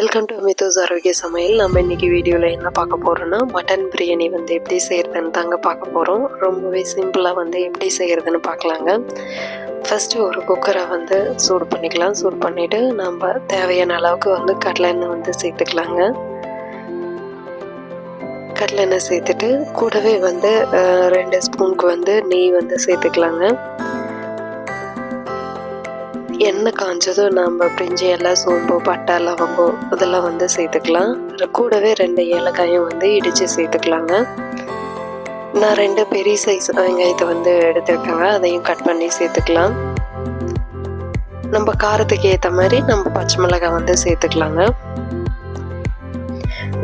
Welcome to மித்தூஸ் ஆரோக்கிய சமையல் நம்ம இன்னைக்கு வீடியோவில் என்ன பார்க்க போகிறோன்னா மட்டன் பிரியாணி வந்து எப்படி செய்கிறதுன்னு தாங்க பார்க்க போகிறோம் ரொம்பவே சிம்பிளாக வந்து எப்படி செய்கிறதுன்னு பார்க்கலாங்க. ஃபஸ்ட்டு ஒரு குக்கரை வந்து சூடு பண்ணிக்கலாம். சூடு பண்ணிவிட்டு நம்ம தேவையான அளவுக்கு வந்து கடலெண்ணெய் வந்து சேர்த்துக்கலாங்க. கடலெண்ணெய் சேர்த்துட்டு கூடவே வந்து ரெண்டு ஸ்பூனுக்கு வந்து நெய் வந்து சேர்த்துக்கலாங்க. எண்ணெய் காஞ்சதும் நம்ம பிரிஞ்சி எல்லாம் சோம்பு பட்டை லவங்கம் இதெல்லாம் வந்து சேர்த்துக்கலாம். கூடவே ரெண்டு ஏலக்காயும் வந்து இடித்து சேர்த்துக்கலாங்க. நான் ரெண்டு பெரிய சைஸ் வெங்காயத்தை வந்து எடுத்துருக்கேங்க. அதையும் கட் பண்ணி சேர்த்துக்கலாம். நம்ம காரத்துக்கு ஏற்ற மாதிரி நம்ம பச்சை மிளகாய் வந்து சேர்த்துக்கலாங்க.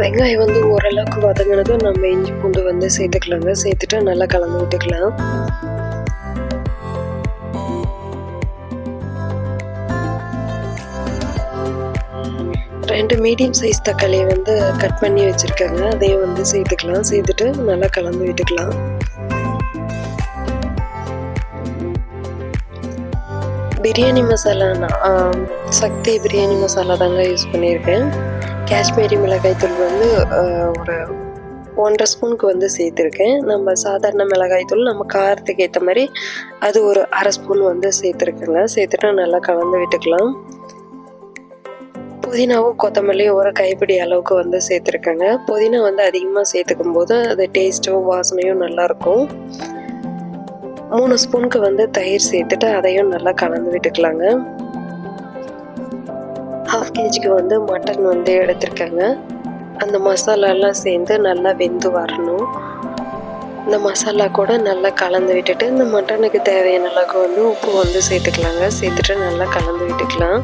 வெங்காயம் வந்து ஓரளவுக்கு வதங்கினதும் நம்ம இஞ்சி பூண்டு வந்து சேர்த்துக்கலாங்க. சேர்த்துட்டு நல்லா கலந்து விட்டுக்கலாம். ரெண்டு மீடியம் சைஸ் தக்காளியை வந்து கட் பண்ணி வச்சுருக்கேங்க. அதையும் வந்து சேர்த்துக்கலாம். சேர்த்துட்டு நல்லா கலந்து விட்டுக்கலாம். பிரியாணி மசாலா நான் சக்தி பிரியாணி மசாலா தாங்க யூஸ் பண்ணியிருக்கேன். காஷ்மீரி மிளகாய் தூள் வந்து ஒரு ஒன்றரை ஸ்பூனுக்கு வந்து சேர்த்துருக்கேன். நம்ம சாதாரண மிளகாய் தூள் நம்ம காரத்துக்கு ஏற்ற மாதிரி அது ஒரு அரை ஸ்பூன் வந்து சேர்த்துருக்கேங்க. சேர்த்துட்டு நல்லா கலந்து விட்டுக்கலாம். புதினாவும் கொத்தமல்லியும் ஒரு கைப்பிடி அளவுக்கு வந்து சேர்த்துருக்கேங்க. புதினா வந்து அதிகமாக சேர்த்துக்கும் போது அது டேஸ்ட்டும் வாசனையும் நல்லாயிருக்கும் மூணு ஸ்பூனுக்கு வந்து தயிர் சேர்த்துட்டு அதையும் நல்லா கலந்து விட்டுக்கலாங்க. ஹாஃப் கேஜிக்கு வந்து மட்டன் வந்து எடுத்திருக்கேங்க. அந்த மசாலாலாம் சேர்ந்து நல்லா வெந்து வரணும். இந்த மசாலா கூட நல்லா கலந்து விட்டுட்டு இந்த மட்டனுக்கு தேவையான அளவுக்கு வந்து உப்பு வந்து சேர்த்துக்கலாங்க. சேர்த்துட்டு நல்லா கலந்து விட்டுக்கலாம்.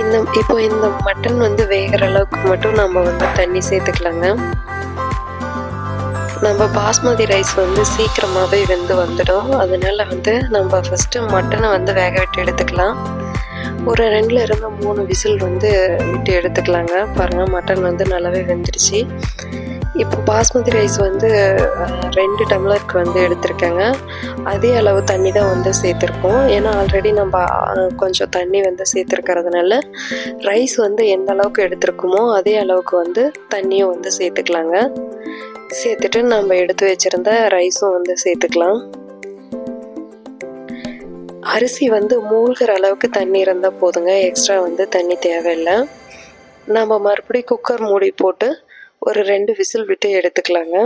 இந்த இப்போ இந்த மட்டன் வந்து வேகிற அளவுக்கு மட்டும் நம்ம வந்து தண்ணி சேர்த்துக்கலாங்க. நம்ம பாஸ்மதி ரைஸ் வந்து சீக்கிரமாகவே வெந்து வந்துடும். அதனால வந்து நம்ம ஃபஸ்ட்டு மட்டனை வந்து வேக விட்டு எடுத்துக்கலாம். ஒரு ரெண்டுல இருந்து மூணு விசில் வந்து விட்டு எடுத்துக்கலாங்க. பாருங்கள் மட்டன் வந்து நல்லாவே வெந்துடுச்சு இப்போ பாஸ்மதி ரைஸ் வந்து ரெண்டு டம்ளருக்கு வந்து எடுத்திருக்கேங்க. அதே அளவு தண்ணி தான் வந்து சேர்த்துருக்கோம். ஏன்னா ஆல்ரெடி நம்ம கொஞ்சம் தண்ணி வந்து சேர்த்துருக்கறதுனால ரைஸ் வந்து எந்த அளவுக்கு எடுத்திருக்குமோ அதே அளவுக்கு வந்து தண்ணியும் வந்து சேர்த்துக்கலாங்க. சேர்த்துட்டு நம்ம எடுத்து வச்சுருந்த ரைஸும் வந்து சேர்த்துக்கலாம். அரிசி வந்து மூழ்கிற அளவுக்கு தண்ணி இருந்தால் போதுங்க. எக்ஸ்ட்ரா வந்து தண்ணி தேவையில்லை. நம்ம மறுபடியும் குக்கர் மூடி போட்டு ஒரு ரெண்டு விசில் விட்டு எடுத்துக்கலாங்க.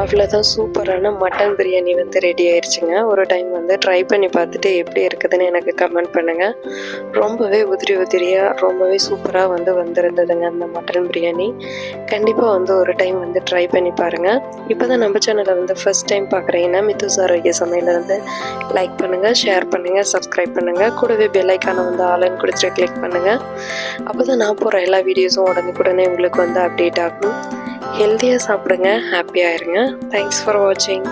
அவ்வளோதான் சூப்பரான மட்டன் பிரியாணி வந்து ரெடி ஆயிடுச்சுங்க ஒரு டைம் வந்து ட்ரை பண்ணி பார்த்துட்டு எப்படி இருக்குதுன்னு எனக்கு கமெண்ட் பண்ணுங்கள் ரொம்பவே உதிரி உதிரியாக ரொம்பவே சூப்பராக வந்து வந்திருந்ததுங்க அந்த மட்டன் பிரியாணி. கண்டிப்பாக வந்து ஒரு டைம் வந்து ட்ரை பண்ணி பாருங்கள் இப்போ தான் நம்ம சேனலை வந்து ஃபஸ்ட் டைம் பார்க்குறீங்கன்னா மித்துஸ் ஆரோக்கிய சமையலை வந்து லைக் பண்ணுங்கள் ஷேர் பண்ணுங்கள் சப்ஸ்கிரைப் பண்ணுங்கள் கூடவே பெல் ஐக்கானை வந்து ஆலன் கொடுத்துட்டு கிளிக் பண்ணுங்கள் அப்போ தான் நான் போகிற எல்லா வீடியோஸும் உடனுக்குடனே உங்களுக்கு வந்து அப்டேட் ஆகும். ஹெல்த்தியாக சாப்பிடுங்க ஹாப்பியாக இருங்க. தேங்க்ஸ் ஃபார் வாட்சிங்